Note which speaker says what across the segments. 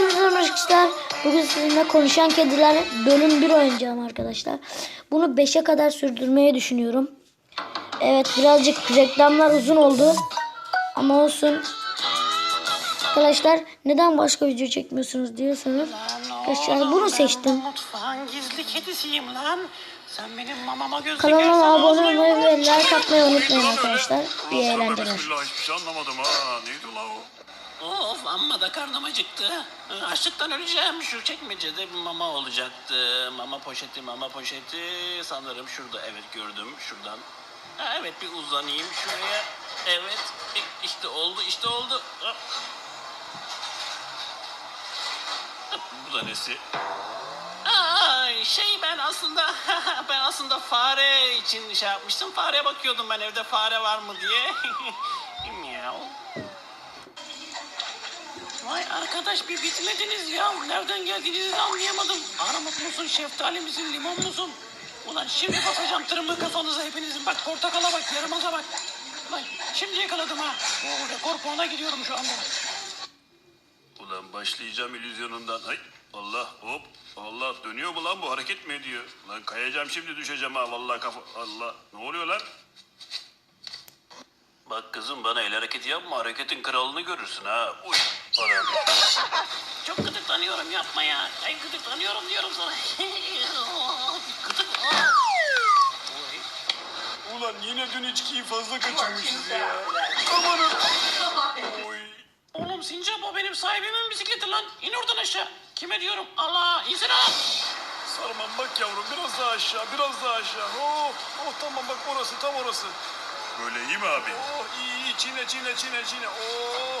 Speaker 1: Merhaba arkadaşlar. Bugün sizinle konuşan kediler bölüm 1 oynayacağım arkadaşlar. Bunu 5'e kadar sürdürmeyi düşünüyorum. Evet birazcık reklamlar uzun oldu. Ama olsun. Arkadaşlar neden başka video çekmiyorsunuz diyorsanız. Arkadaşlar bunu seçtim. Kanalıma abone olmayı ve like atmayı unutmayın arkadaşlar. İyi eğlenceler.
Speaker 2: hiçbir şey anlamadım ha. Neydi la o?
Speaker 3: Of amma da karnım acıktı. Açlıktan öleceğim. Şu çekmecede mama olacaktı. Mama poşeti, mama poşeti. Sanırım şurada. Evet gördüm. Şuradan. Evet bir uzanayım şuraya. Evet. İ- işte oldu, işte oldu. Bu da nesi? Ay, şey ben aslında ben aslında fare için şey yapmıştım. Fareye bakıyordum ben evde fare var mı diye. Miau. Vay arkadaş bir bitmediniz ya. Nereden geldiğinizi anlayamadım. Armut musun, şeftali misin, limon musun? Ulan şimdi basacağım tırmığı kafanıza hepinizin. Bak portakala bak, yarımaza bak. Bak şimdi yakaladım ha. Oo, rekor puana gidiyorum şu anda.
Speaker 2: Ulan başlayacağım illüzyonundan. Hay Allah hop. Allah dönüyor mu lan bu hareket mi ediyor? Lan kayacağım şimdi düşeceğim ha vallahi kafa. Allah ne oluyor lan? Bak kızım bana el hareketi yapma hareketin kralını görürsün ha. Uy. Anam.
Speaker 3: Çok gıdıklanıyorum yapma ya. Ay gıdıklanıyorum diyorum sana. Gıdık.
Speaker 2: Ulan yine dün içkiyi fazla kaçırmışız ya. Amanın. Oy.
Speaker 3: Oğlum Sincap o benim sahibimin bisikleti lan. İn oradan aşağı. Kime diyorum? Allah insene al.
Speaker 2: Sarman bak yavrum biraz daha aşağı biraz daha aşağı. Oh, oh tamam bak orası tam orası. Böyle iyi mi abi? Oh iyi iyi çiğne çiğne çiğne çiğne. Oh.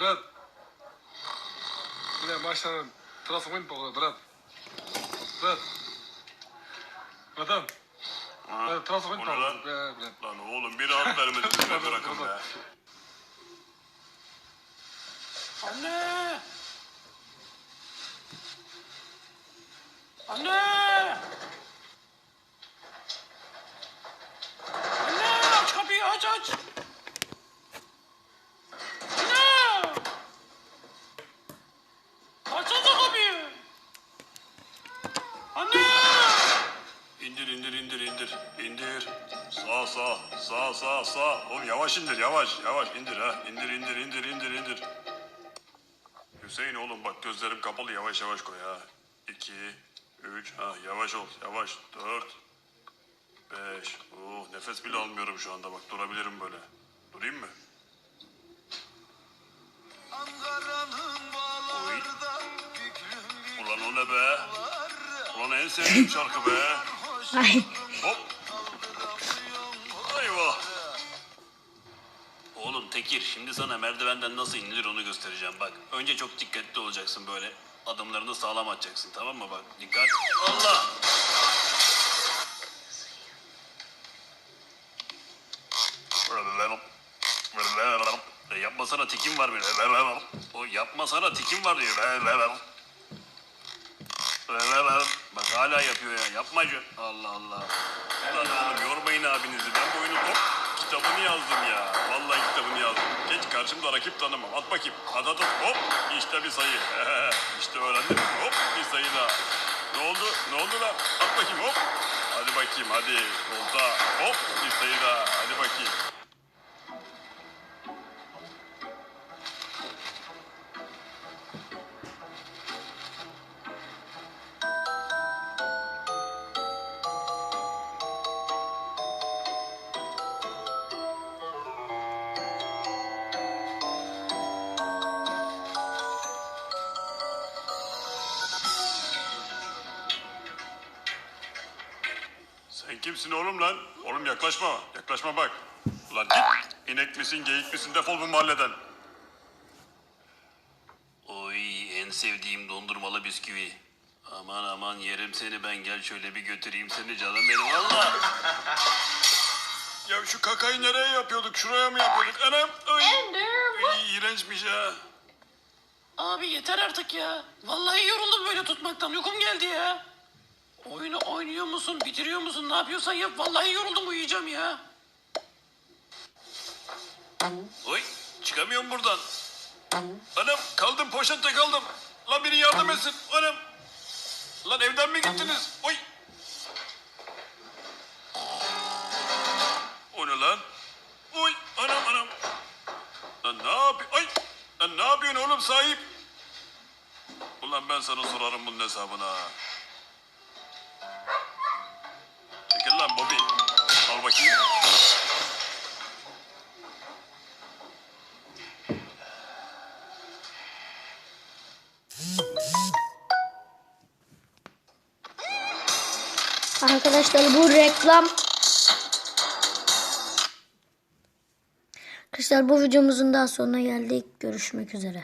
Speaker 4: Брат. Бля, Маша, трансформин походу, брат. Брат. Братан.
Speaker 2: Ha,
Speaker 4: Брат, трансформин
Speaker 2: bu ne lan?
Speaker 4: походу. Бля, брат.
Speaker 2: Lan oğlum bir rahat vermediniz be bırakın be.
Speaker 3: Anne. Anne. Anne
Speaker 2: Sağ sağ sağ sağ sağ. Oğlum yavaş indir yavaş yavaş indir ha. İndir indir indir indir indir. Hüseyin oğlum bak gözlerim kapalı yavaş yavaş koy ha. İki, üç, ha yavaş ol yavaş. Dört, beş. Oh nefes bile almıyorum şu anda bak durabilirim böyle. Durayım mı? Oy. Ulan o ne be? Ulan en sevdiğim şarkı be.
Speaker 1: Ay.
Speaker 2: Hop. Tekir şimdi sana merdivenden nasıl inilir onu göstereceğim bak. Önce çok dikkatli olacaksın böyle. Adımlarını sağlam atacaksın tamam mı bak. Dikkat. Allah. E, Yapmasana tikim var benim. O yapmasana tikim var diyor. Bak hala yapıyor ya. Yapma şu. Allah Allah. Lan oğlum yormayın abinizi. Ben bu oyunun hop kitabını yazdım ya. Vallahi kitabını yazdım. Geç karşımda rakip tanımam. At bakayım. At at. Hop. İşte bir sayı. işte öğrendim. Hop bir sayı daha. Ne oldu? Ne oldu lan? At bakayım hop. Hadi bakayım hadi. Olta. Hop bir kimsin oğlum lan? Oğlum yaklaşma. Yaklaşma bak. Ulan git. İnek misin geyik misin defol bu mahalleden. Oy en sevdiğim dondurmalı bisküvi. Aman aman yerim seni ben gel şöyle bir götüreyim seni canım benim Allah. ya şu kakayı nereye yapıyorduk? Şuraya mı yapıyorduk? Anam. Ay. Ay, iğrençmiş ya.
Speaker 3: Abi yeter artık ya. Vallahi yoruldum böyle tutmaktan. Uykum geldi ya. Oyunu oynuyor musun? Bitiriyor musun? Ne yapıyorsan yap. Vallahi yoruldum uyuyacağım ya.
Speaker 2: Oy çıkamıyorum buradan. Anam kaldım poşette kaldım. Lan biri yardım etsin. Anam. Lan evden mi gittiniz? Oy. O ne lan? Oy anam anam. Lan ne yapıyorsun? Ay. Lan ne yapıyorsun oğlum sahip? Ulan ben sana sorarım bunun hesabını ha. Çekil lan Bobby. Al bakayım.
Speaker 1: Arkadaşlar bu reklam. Arkadaşlar bu videomuzun daha sonuna geldik. Görüşmek üzere.